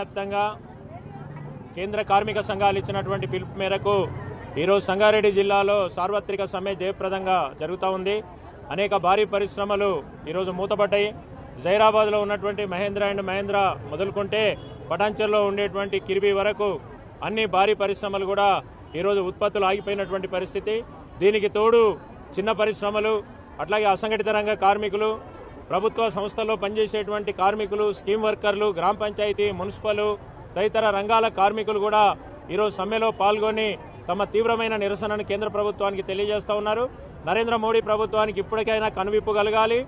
దేశవ్యాప్తంగా కేంద్ర కార్మిక సంఘాలు ఇచ్చినటువంటి పిలుపు మేరకు ఈరోజు సంగారెడ్డి జిల్లాలో సార్వత్రిక సమ్మె జయప్రదంగా జరుగుతూ ఉంది. అనేక భారీ పరిశ్రమలు ఈరోజు మూతపడ్డాయి. జైరాబాద్లో ఉన్నటువంటి మహేంద్ర అండ్ మహేంద్ర మొదలుకుంటే పటాంచర్లో ఉండేటువంటి కిరిబి వరకు అన్ని భారీ పరిశ్రమలు కూడా ఈరోజు ఉత్పత్తులు ఆగిపోయినటువంటి పరిస్థితి. దీనికి తోడు చిన్న పరిశ్రమలు అట్లాగే అసంఘటిత రంగ కార్మికులు ప్రభుత్వ సంస్థల్లో పనిచేసేటువంటి కార్మికులు స్కీమ్ వర్కర్లు గ్రామ పంచాయతీ మున్సిపల్ తదితర రంగాల కార్మికులు కూడా ఈరోజు సమ్మెలో పాల్గొని తమ తీవ్రమైన నిరసనను కేంద్ర ప్రభుత్వానికి తెలియజేస్తూ ఉన్నారు. నరేంద్ర మోడీ ప్రభుత్వానికి ఇప్పటికైనా కనువిప్పు కలగాలి.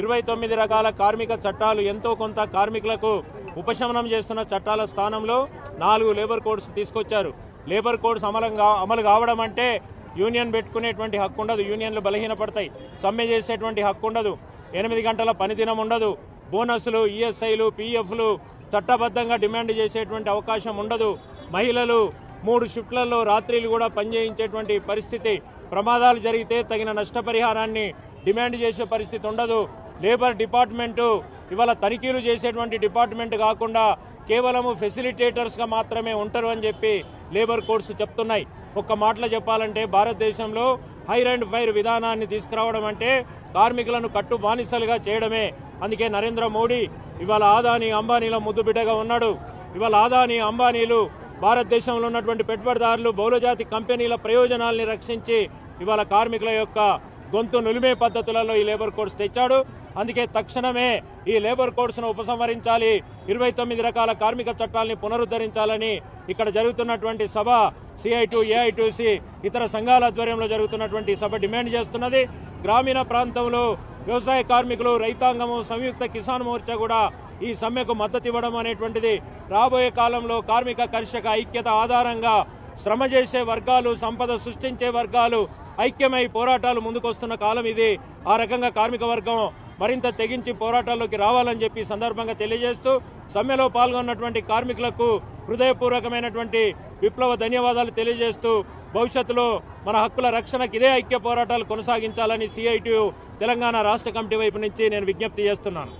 ఇరవై తొమ్మిది రకాల కార్మిక చట్టాలు ఎంతో కొంత కార్మికులకు ఉపశమనం చేస్తున్న చట్టాల స్థానంలో నాలుగు లేబర్ కోడ్స్ తీసుకొచ్చారు. లేబర్ కోడ్స్ అమలంగా అమలు కావడం అంటే యూనియన్ పెట్టుకునేటువంటి హక్కు ఉండదు. యూనియన్లు బలహీనపడతాయి. సమ్మె చేసేటువంటి హక్కు ఉండదు. ఎనిమిది గంటల పనిదినం ఉండదు. బోనస్లు ఈఎస్ఐలు పీఎఫ్లు చట్టబద్ధంగా డిమాండ్ చేసేటువంటి అవకాశం ఉండదు. మహిళలు మూడు షిఫ్ట్లలో రాత్రిలు కూడా పనిచేయించేటువంటి పరిస్థితి ప్రమాదాలు జరిగితే తగిన నష్టపరిహారాన్ని డిమాండ్ చేసే పరిస్థితి ఉండదు. లేబర్ డిపార్ట్మెంటు ఇవాళ తనిఖీలు చేసేటువంటి డిపార్ట్మెంట్ కాకుండా కేవలము ఫెసిలిటేటర్స్గా మాత్రమే ఉంటారు అని చెప్పి లేబర్ కోడ్స్ చెప్తున్నాయి. ఒక్క మాటలో చెప్పాలంటే భారతదేశంలో హైర్ అండ్ ఫైర్ విధానాన్ని తీసుకురావడం అంటే కార్మికులను కట్టు బానిసలుగా చేయడమే. అందుకే నరేంద్ర మోడీ ఇవాళ ఆదాని అంబానీల ముద్దు బిడ్డగా ఉన్నాడు. ఇవాళ ఆదాని అంబానీలు భారతదేశంలో ఉన్నటువంటి పెట్టుబడిదారులు బహుళజాతి కంపెనీల ప్రయోజనాల్ని రక్షించి ఇవాళ కార్మికుల యొక్క గొంతు నులిమే పద్ధతులలో ఈ లేబర్ కోడ్స్ తెచ్చాడు. అందుకే తక్షణమే ఈ లేబర్ కోడ్స్ను ఉపసంహరించాలి. ఇరవై తొమ్మిది రకాల కార్మిక చట్టాలని పునరుద్ధరించాలని ఇక్కడ జరుగుతున్నటువంటి సభ సిఐ టు ఏఐ సి ఇతర సంఘాల ఆధ్వర్యంలో జరుగుతున్నటువంటి సభ డిమాండ్ చేస్తున్నది. గ్రామీణ ప్రాంతంలో వ్యవసాయ కార్మికులు రైతాంగము సంయుక్త కిసాన్ మోర్చా కూడా ఈ సమ్మెకు మద్దతు ఇవ్వడం అనేటువంటిది. రాబోయే కాలంలో కార్మిక కర్షక ఐక్యత ఆధారంగా శ్రమ చేసే వర్గాలు సంపద సృష్టించే వర్గాలు ఐక్యమై పోరాటాలు ముందుకొస్తున్న కాలం ఇది. ఆ రకంగా కార్మిక వర్గం మరింత తెగించి పోరాటాల్లోకి రావాలని చెప్పి సందర్భంగా తెలియజేస్తూ సమ్మెలో పాల్గొన్నటువంటి కార్మికులకు హృదయపూర్వకమైనటువంటి విప్లవ ధన్యవాదాలు తెలియజేస్తూ భవిష్యత్తులో మన హక్కుల రక్షణకు ఇదే ఐక్య పోరాటాలు కొనసాగించాలని సిఐటియు తెలంగాణ రాష్ట్ర కమిటీ వైపు నుంచి నేను విజ్ఞప్తి చేస్తున్నాను.